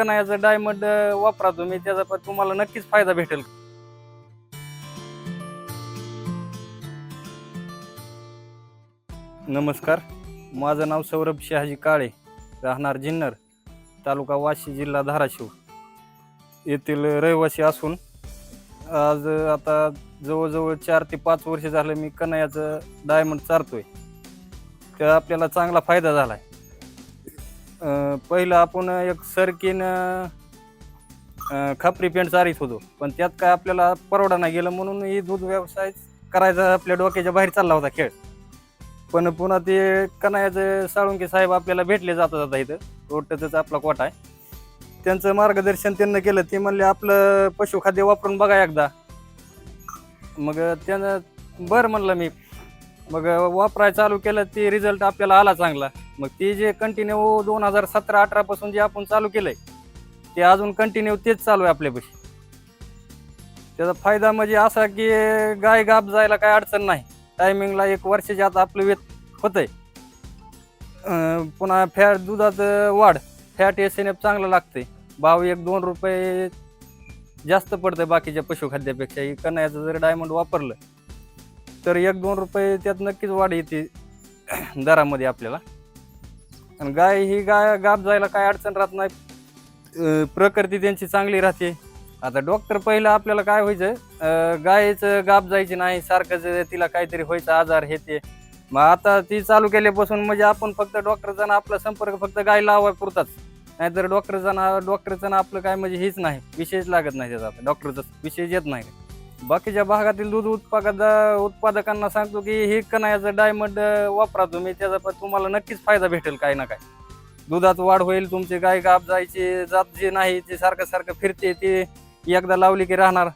कणायाचं diamond वापरा तुम्ही त्याचा पण तुम्हाला नक्कीच फायदा भेटेल. नमस्कार माझं नाव सौरभ शहाजी काळे राहणार जिन्नर तालुका वाशी जिल्हा धाराशिव. येथील रहिवासी असून आज आता जवळजवळ चार ते पाच वर्ष झालं मी कन्हैयाचं डायमंड चारतोय. तर आपल्याला चांगला फायदा झाला आहे पहिलं आपण एक सरकीन अं, खापरी पेंट चारीत होतो. पण त्यात काय आपल्याला परवडा नाही गेलं म्हणून ही दूध व्यवसाय करायचा आपल्या डोक्याच्या बाहेर चालला होता खेळ. पण पुन्हा ते कनायाचे साळुंके साहेब आपल्याला भेटले जाता जाता इथं. रोटच आपला कोटा आहे. त्यांचं मार्गदर्शन त्यांना केलं. ते म्हणले आपलं पशुखाद्य वापरून बघा एकदा. मग त्यानं बरं म्हणलं मी मग वापरायला चालू केलं ते रिझल्ट आपल्याला आला चांगला. मग ते जे कंटिन्यू दोन हजार सतरा अठरा पासून जे आपण चालू केलंय ते अजून कंटिन्यू तेच चालू आहे आपल्यापाशी. त्याचा फायदा म्हणजे असा की गाय गाप जायला काय अडचण नाही. टायमिंगला एक वर्षाच्या आत आपलं वेत होतंय. पुन्हा फॅट दुधात वाढ. फॅट एस एन एफ चांगलं लागतंय. भाव एक दोन रुपये जास्त पडतंय बाकीच्या पशुखाद्यापेक्षा. ही जर डायमंड वापरलं तर एक दोन रुपये त्यात नक्कीच वाढ येते दरामध्ये आपल्याला. आणि गाय ही गाय गाप जायला काय अडचण राहत नाही. प्रकृती त्यांची चांगली राहते. आता डॉक्टर पहिलं आपल्याला काय व्हायचं गायचं गाप जायची नाही सारखं तिला काहीतरी व्हायचं आजार हे ते. मग आता ती चालू केल्यापासून म्हणजे आपण फक्त डॉक्टरचा आपला संपर्क फक्त गाय लावा पुरताच नाहीतर डॉक्टरचा ना डॉक्टरचं ना आपलं काय म्हणजे हेच नाही. विशेष लागत नाही त्याचा. आता डॉक्टरचा विशेष येत नाही. बाकीच्या भागातील दूध उत्पादक उत्पादकांना सांगतो की हे कणायाचं डायमंड वापरा तुम्ही. त्याचा पण तुम्हाला नक्कीच फायदा भेटेल काही ना काय दुधात वाढ होईल तुमची गाय गाप जायची जात जे नाही ते सारखं सारखं फिरते ते एकदा लावली की राहणार.